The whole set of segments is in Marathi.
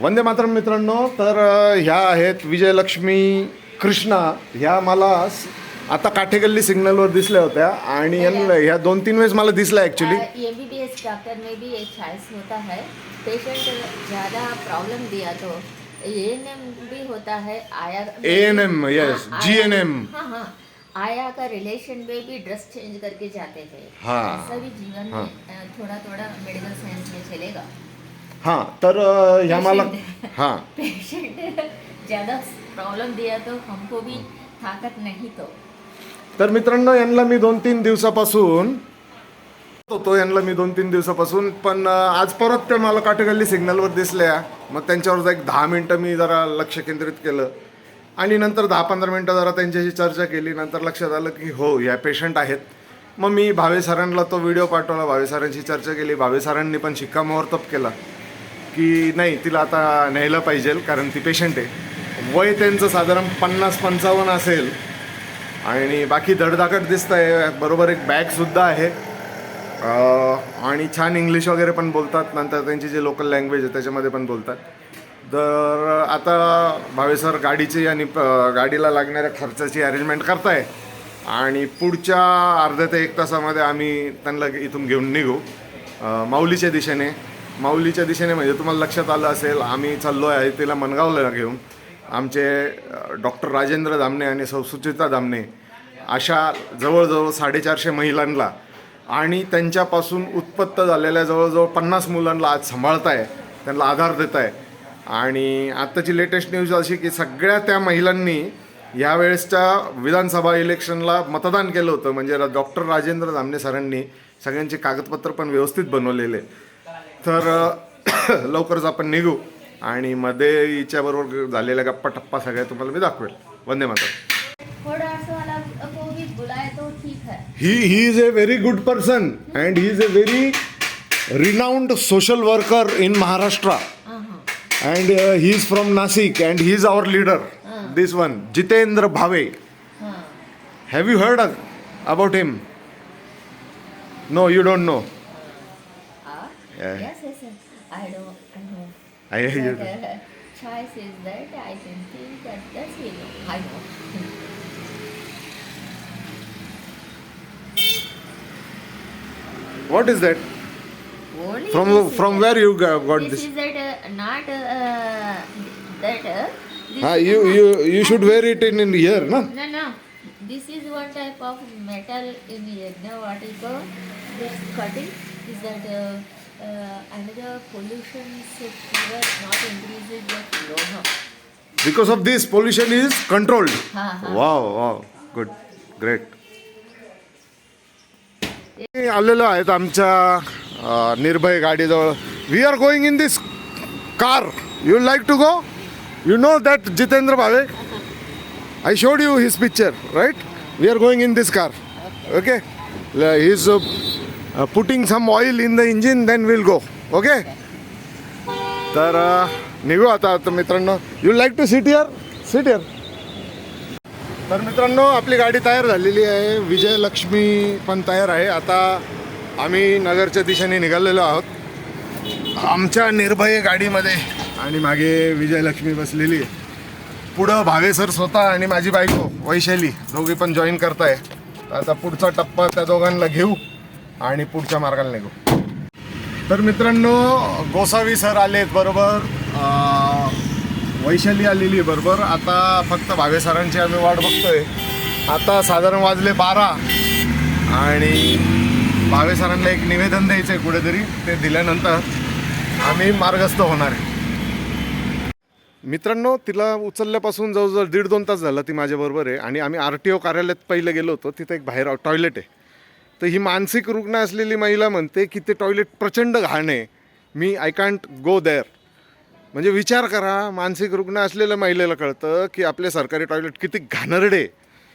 वंदे मातरम मित्रांनो तर ह्या आहेत विजयलक्ष्मी कृष्णा. ह्या मला आता काठेगल्ली सिग्नलवर दिसल्या होत्या आणि यांना ह्या दोन तीन वेळेस मला दिसल्या actually M B B S doctor में भी एक चॉइस होता है. पेशेंट ज़्यादा प्रॉब्लम दिया तो. ए एन एम भी होता है आया A&M, yes, हाँ, GNM. हाँ हाँ. आया का रिलेशन में भी ड्रेस चेंज करके जाते हैं हाँ, ऐसा भी जीवन में हाँ. थोड़ा थोड़ा मेडिकल साइंस में चलेगा. हां तर ह्या मला हां. पेशेंट. ज़्यादा प्रॉब्लम दिया तो हमको भी ताकत नहीं तो. तर मित्रांनो यांना मी दोन तीन दिवसापासून होतो यांना मी दोन तीन दिवसापासून पण आज परत त्या मला काटेगल्ली सिग्नलवर दिसल्या. मग त्यांच्यावर एक दहा मिनटं मी जरा लक्ष केंद्रित केलं. आणि नंतर दहा पंधरा मिनटं जरा त्यांच्याशी चर्चा केली. नंतर लक्षात आलं की हो या पेशंट आहेत. मग मी भावे सरांना तो व्हिडिओ पाठवला. भावे सरांशी चर्चा केली. भावे सरांनी पण शिक्कामोर्तब केला. की नाही तिला आता न्यायला पाहिजे कारण ती पेशंट आहे. वय त्यांचं साधारण पन्नास पंचावन्न असेल. आणि बाकी धडधाकट दिसत आहे बरोबर एक बॅगसुद्धा आहे. आणि छान इंग्लिश वगैरे पण बोलतात नंतर त्यांची जे लोकल लँग्वेज आहे त्याच्यामध्ये पण बोलतात. तर आता भावे सर गाडीची आणि गाडीला लागणाऱ्या खर्चाची अरेंजमेंट करताय. आणि पुढच्या अर्ध्या ते एक तासामध्ये आम्ही त्यांना इथून घेऊन निघू. माऊलीच्या दिशेने. माऊलीच्या दिशेने म्हणजे तुम्हाला लक्षात आलं असेल आम्ही चाललो आहे तिला मनगावला घेऊन. आमचे डॉक्टर राजेंद्र दामणे आणि सौ सुचिता दामणे अशा जवळजवळ साडेचारशे महिलांना आणि त्यांच्यापासून उत्पत्त झालेल्या जवळजवळ पन्नास मुलांना आज सांभाळताय त्यांना आधार देत आहे आणि आत्ताची लेटेस्ट न्यूज अशी की सगळ्या त्या महिलांनी यावेळेसच्या विधानसभा इलेक्शनला मतदान केलं होतं. म्हणजे डॉक्टर राजेंद्र दामणे सरांनी सगळ्यांचे कागदपत्र पण व्यवस्थित बनवलेले. तर लवकरच आपण निघू. आणि मध्ये हिच्याबरोबर झालेल्या गप्पा टप्पा सगळ्या तुम्हाला मी दाखवेल. वंदे माता है he is a very good person and he is a very renowned social worker in Maharashtra and he is from Nashik and he is our leader this one Jitendra Bhave have you heard about him no you don't know. yes, yes, yes. I don't. know. I hear uh, choice is there. I can think that that's it. I know. what is that? Only from this from is where that, you got this? This is that uh, not uh, that. Uh, ah, you you you should wear it in, in here, no? No, no. This is one type of metal in Yajna. What is called? This cutting is that. Uh, another pollution fever not increases but low. No. Because of this pollution is controlled हा, हा. वाव वाव गुड ग्रेट आलेलो आहेत आमच्या अ, निर्भय गाडीजवळ. We are going in this car you like to go you know that Jitendra Bhave I showed you his picture right we are going in this car okay he is putting some oil in the engine then will go okay तर uh, निघू आता तर मित्रांनो. You like to sit here sit here तर मित्रांनो आपली गाडी तयार झालेली आहे. विजयलक्ष्मी पण तयार आहे. आता आम्ही नगरच्या दिशेने निघालेलो आहोत. आमच्या निर्भय गाडीमध्ये आणि मागे विजयलक्ष्मी बसलेली आहे. पुढं भावे सर स्वतः आणि माझी बायको वैशाली दोघी पण जॉईन करताय. आता पुढचा टप्पा त्या दोघांना घेऊ. आणि पुढच्या मार्गाला निघू. तर मित्रांनो गोसावी सर आलेत बरोबर? वैशाली आलेली आहे बरोबर? आता फक्त भावे सरांची आम्ही वाट बघतोय. आता साधारण वाजले बारा आणि भावे सरांना एक निवेदन द्यायचं आहे कुठेतरी ते दिल्यानंतर आम्ही मार्गस्थ होणार आहे. मित्रांनो तिला उचलल्यापासून जवळजवळ दीड दोन तास झाला ती माझ्याबरोबर आहे आणि आम्ही आर टी ओ कार्यालयात पहिलं गेलो होतो. तिथे एक बाहेर टॉयलेट आहे. तर ही मानसिक रुग्ण असलेली महिला म्हणते की ते टॉयलेट प्रचंड घाण आहे. मी आय कांट गो देअर म्हणजे विचार करा मानसिक रुग्ण असलेल्या महिलेला कळतं की आपले सरकारी टॉयलेट किती घाणरडे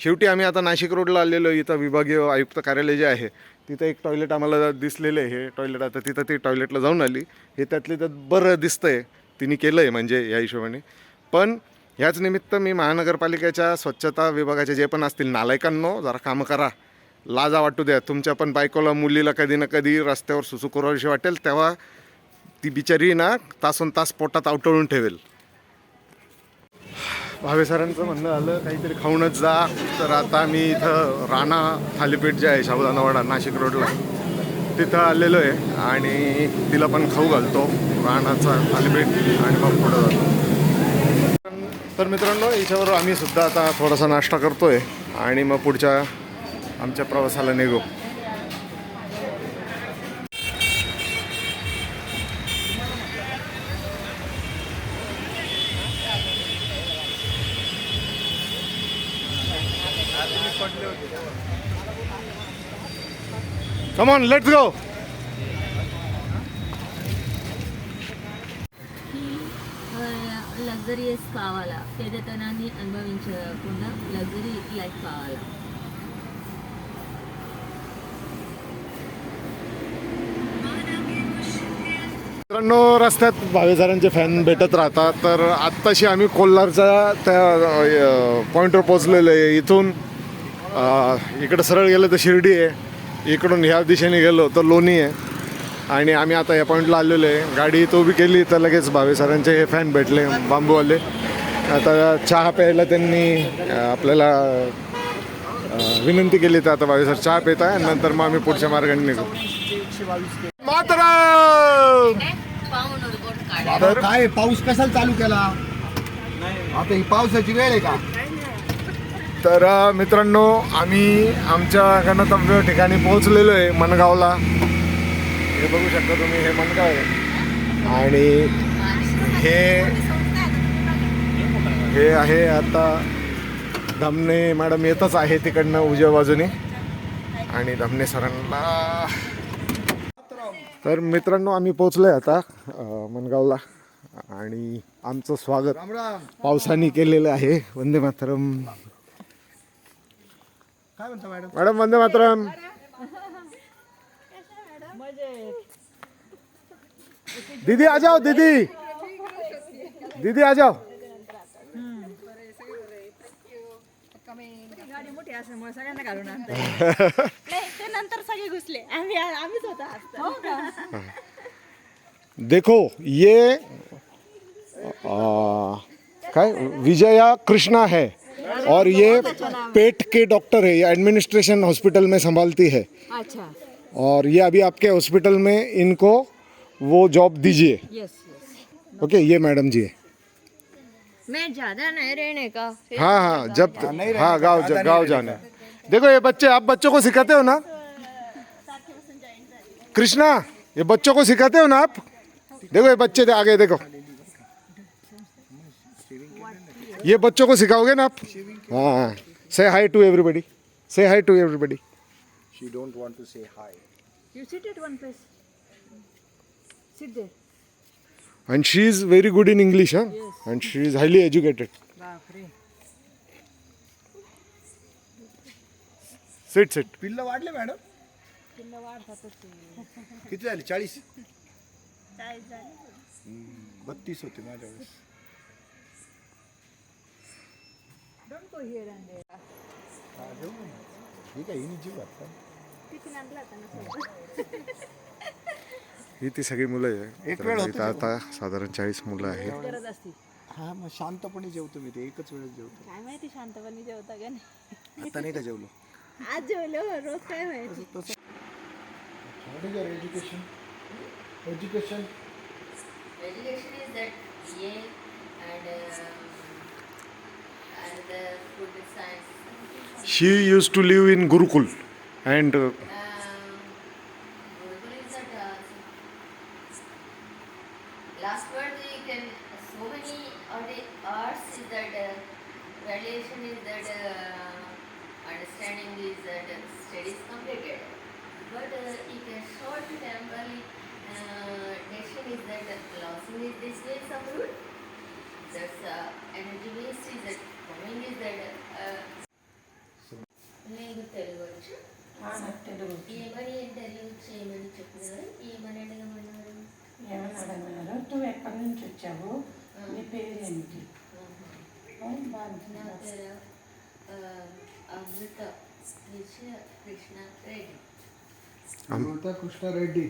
शेवटी आम्ही आता नाशिक रोडला आलेलो इथं विभागीय आयुक्त कार्यालय जे आहे तिथं एक टॉयलेट आम्हाला दिसलेलं आहे. हे टॉयलेट आता तिथं ती टॉयलेटला जाऊन आली. हे त्यातले त्यात बरं दिसतंय तिने केलं आहे म्हणजे या हिशोबाने. पण ह्याच निमित्त मी महानगरपालिकेच्या स्वच्छता विभागाचे जे पण असतील नालायकांनो जरा कामं करा. लाजा वाटू द्या. तुमच्या पण बायकोला मुलीला कधी ना कधी रस्त्यावर सुसू करावीशी वाटेल तेव्हा ती बिचारी ना तासोन तास पोटात आवटळून ठेवेल. भावे सरांचं म्हणणं आलं काहीतरी खाऊनच जा. तर आता मी इथं राणा थालीपीठ जे आहे साबुदाणा नाशिक रोडला तिथं आलेलो आहे. आणि तिला पण खाऊ घालतो. राणाचा थालीपीठ आणि मग पुढं जातो. तर मित्रांनो याच्यावर आम्ही सुद्धा आता थोडासा नाश्ता करतोय. आणि मग पुढच्या आमच्या प्रवासाला निघू Come on, let's go. Luxurious కావాలా పేదతనాన్ని అనుభవించకుండా లగ్జరీ లైఫ్ కావాలా मित्रांनो रस्त्यात भावेसरांचे फॅन भेटत राहतात. तर आत्ताशी आम्ही कोल्हारच्या त्या पॉईंटवर पोचलेलो आहे. इथून इकडं सरळ गेलं तर शिर्डी आहे. इकडून ह्या दिशेने गेलो तर लोणी आहे. आणि आम्ही आता या पॉईंटला आलेलो आहे. गाडी तो उभी केली तर लगेच भावेसरांचे हे फॅन भेटले बांबूवाले. आता चहा प्यायला त्यांनी आपल्याला विनंती केली तर आता भावेसर चहा पित आहे. आणि नंतर मग आम्ही पुढच्या मार्गाने निघू. मातरम! आता काय पाऊस कशाला चालू केला? आता ही पावसाची वेळ आहे का? तर मित्रांनो आम्ही आमच्या गणतव्य ठिकाणी पोहोचलेलो आहे मनगावला. हे बघू शकता तुम्ही हे मनगाव आहे. आणि हे हे आहे आता धमणे मॅडम येतच आहे तिकडनं उजव्या बाजूने. आणि धमणे सरांना तर मित्रांनो आम्ही पोहोचलोय आता अ, मनगावला. आणि आमचं स्वागत पावसाने केलेलं आहे. वंदे मातरम. काय म्हणता मॅडम? मॅडम वंदे मातरम. दीदी आ जाओ दीदी. दीदी आ जाओ. मोठी असल्यामुळे सगळ्यांना घालून आणतात. नाही ते नंतर सगळे घुसले. आम्ही आम्हीच होतो आज देखो ये आ, काय? विजया कृष्णा है और ये पेट के डॉक्टर है ये एडमिनिस्ट्रेशन हॉस्पिटल में संभालती है। अच्छा। और ये अभी आपके हॉस्पिटल में इनको वो जॉब दीजिए। यस यस ओके ये मैडम जी है। मैं ज़्यादा नहीं रहने का हाँ हाँ जब हाँ गाँव जा, गाँव जाना। है देखो ये बच्चे आप बच्चों को सिखाते हो ना? कृष्णा ये बच्चों को सिखाते हो ना आप? देखो ये बच्चे थे आगे देखो। ये बच्चों को सिखाओगे ना आप? हाँ say hi to everybody say hi to everybody she don't want to say hi you sit at one place sit there and she is very good in english huh? And she is highly educated. sit sit. पिल्ल वाढले मॅडम. किती झाली? चाळीस? हम्म, बत्तीस होते माझ्या वेळेस Don't go here and काय हिनी जीव घातला? होता ना. ही ती सगळी मुलं आहे एक तर वेळ इथं आता साधारण चाळीस मुलं आहेत. हा मग शांतपणे जेवतो मी ते एकच वेळेस जेवतो. काय माहिती शांतपणे जेवता का नाही? आता नाही का जेवलो? आज जेवलो रोज काय माहिती? What is your education education Education? Is that BA and uh, and the food science. she used to live in gurukul and uh, Um, last word we can so many of the arts is that uh, valuation is that uh, understanding is that uh, studies completed. But uh, if a short temporary uh, decision is that uh, losing is this way some root. That's uh, energy waste is that coming is that uh, నేను తెలుగు వచ్చు ఏమని ఇంటర్వ్యూ చేయమని చెప్పినారు ఏమని అడగమన్నారు ఏమని వచ్చావు నీ పేరేంటి అని దానికి నా పేరు ఆ, అమృత విజయ కృష్ణ రెడ్డి अमृता कृष्णा रेड्डी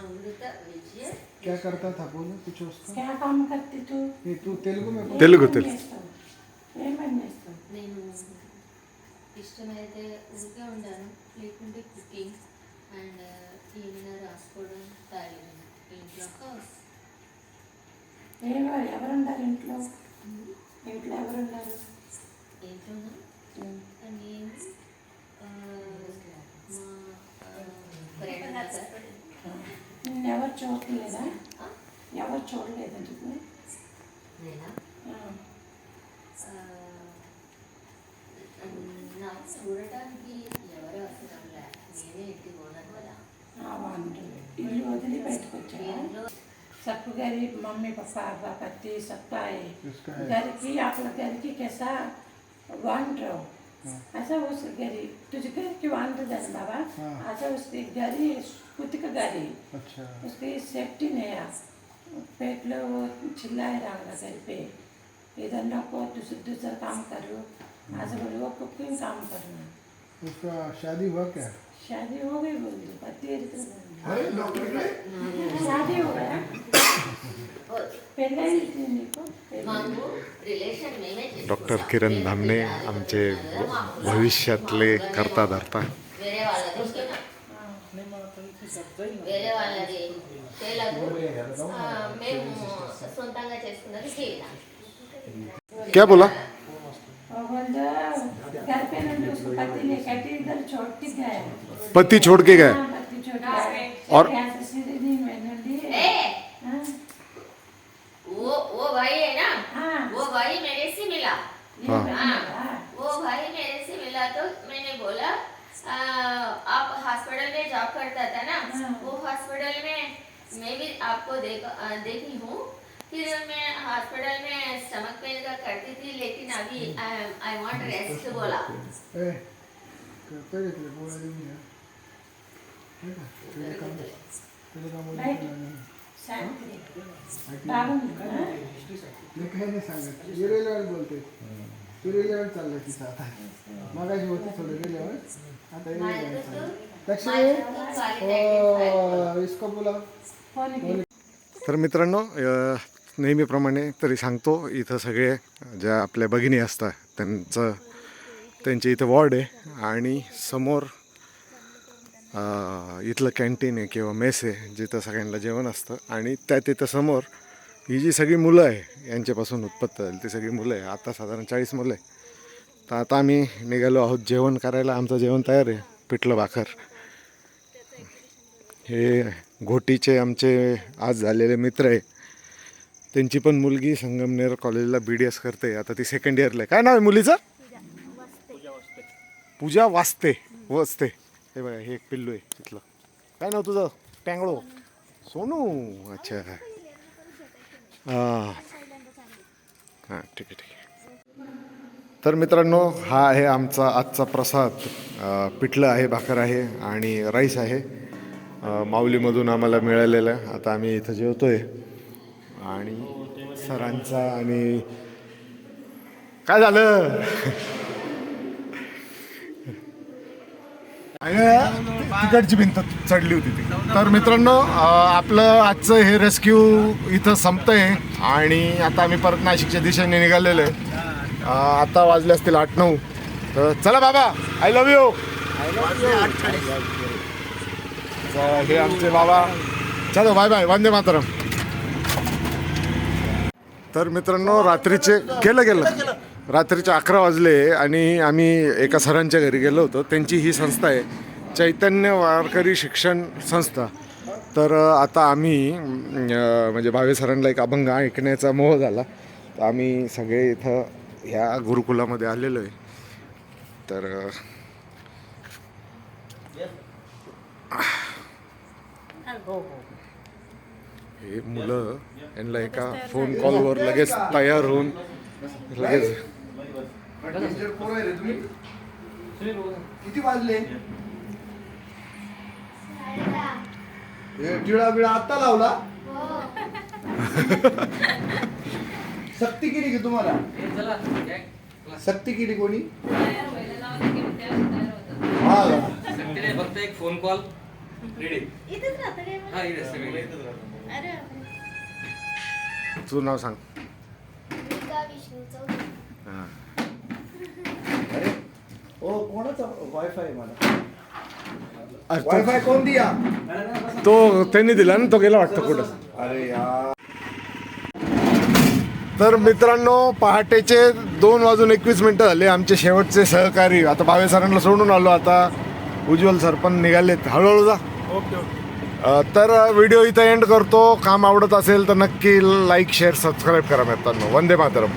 अमृता विजय क्या करता था बोलो कुछ उसका क्या काम करती तू ये तू तेलुगु में बोल తెలుగు ఏం తెలుగు చేస్తావు ఏం పని చేస్తావు నేను ఇష్టమైతే ఊరికే ఉండాను లేకుంటే కుకింగ్ అండ్ ఏమైనా రాసుకోవడం తాగడం ఇంట్లో లేని వాళ్ళు ఎవరున్నారు ఇంట్లో? ఇంట్లో ఎవరున్నారు నిన్ను ఎవరు చూడలేదా ఎవరు చూడలేదా చెప్పు? నాకు చూడటానికి ఎవరు వస్తున్నా నేనే ఇంటికి పోనా ఇల్లు వదిలి బయటకు వచ్చా सबको गरीब मम्मी पापा अब्बा पति सबका है। घर की आप लोग घर की कैसा वांट रहो? ऐसा उस गरीब तुझे घर की वांट देना बाबा? हाँ। ऐसा उसकी गरी खुद का गरी। अच्छा। उसकी सेफ्टी नहीं है। पेट लो वो चिल्लाए रहा घर पे। इधर न को दूसरा दूसरा काम करो। ऐसा बोले वो कुकिंग काम करना उसका शादी हुआ क्या? शादी हो गई बोल दो पति शादी हो गया? डॉक्टर किरण धामणे आमचे भविष्यातले करता धरता क्या बोला? पति छोड़ के गए। और हाँ। वो भाई मेरे से मिला तो मैंने बोला आ, आप हॉस्पिटल में जॉब करता था ना हाँ। वो हॉस्पिटल में मैं भी आपको देख देखी हूँ। फिर मैं हॉस्पिटल में स्टमक पेन का करती थी लेकिन अभी आई वांट रेस्ट बोला। घ्या हे। हाँ? बोलते। चाललंय तिचं आता. मगाशी होती थोडं गेल्यावर. आता चाललंय. इसको बोला. की तर मित्रांनो नेहमीप्रमाणे तरी सांगतो इथं सगळे ज्या आपल्या भगिनी असतात त्यांचं त्यांच्या इथं वॉर्ड आहे. आणि समोर इथलं कॅन्टीन आहे किंवा मेस आहे जिथं सगळ्यांना जेवण असतं. आणि त्या तिथं समोर ही जी सगळी मुलं आहे यांच्यापासून उत्पत्त झाली ती सगळी मुलं आहे. आता साधारण चाळीस मुलं आहे. तर आता आम्ही निघालो आहोत जेवण करायला. आमचं जेवण तयार आहे पिठलं भाकर. हे घोटीचे आमचे आज झालेले मित्र आहे. त्यांची पण मुलगी संगमनेर कॉलेजला बी डी एस करते. आता ती सेकंड इयरला आहे. काय नाव आहे मुलीचं? पूजा वाचते वसते. हे बघा हे एक पिल्लू आहे तिथलं. काय नाव तुझं? टँगळो. सोनू. अच्छा. हां. हां ठीक आहे ठीक आहे. तर मित्रांनो हा आहे आमचा आजचा प्रसाद. पिठलं आहे भाकर आहे आणि राईस आहे. माऊलीमधून आम्हाला मिळालेलं. आहे आता आम्ही इथं जेवतो आहे आणि सरांचा आणि काय झालं? तिकडची भिंत चढली होती ती. तर मित्रांनो आपलं आजचं हे रेस्क्यू इथं संपतंय आणि आता आम्ही परत नाशिकच्या दिशेने निघालेलो आहे. आता वाजले असतील आठ नऊ. तर चला बाबा आय लव्ह यू हे आमचे बाबा. चलो बाय बाय वंदे मातरम. तर मित्रांनो रात्रीचे केलं गेलं. रात्रीचे अकरा वाजले आणि आम्ही एका सरांच्या घरी गेलो होतो. त्यांची ही संस्था आहे चैतन्य वारकरी शिक्षण संस्था. तर आता आम्ही म्हणजे भावे सरांना एक अभंग ऐकण्याचा मोह झाला. तर आम्ही सगळे इथं ह्या गुरुकुलामध्ये आलेलो आहे. तर हे मुलं यांना एका फोन कॉलवर लगेच तयार होऊन लगेच किती वाजले? हे टिळा बिळा आत्ता लावला? सक्ती केली की तुम्हाला? सक्ती केली कोणी? हा. फक्त एक फोन कॉल? अरे बापरे. तुझं नाव सांग. वायफाय मला? कोण दिया? तो त्यांनी दिला ना तो गेला वाटतं कुठं? अरे यार. तर मित्रांनो पहाटेचे दोन वाजून एकवीस मिनिटं झाले. आमचे शेवटचे सहकारी आता भावे सरांना सोडून आलो. आता उज्ज्वल सर पण निघालेत. हळूहळू जा. तर व्हिडिओ इथं एंड करतो. काम आवडत असेल तर नक्की लाईक शेअर सबस्क्राईब करा मित्रांनो. वंदे मातरम.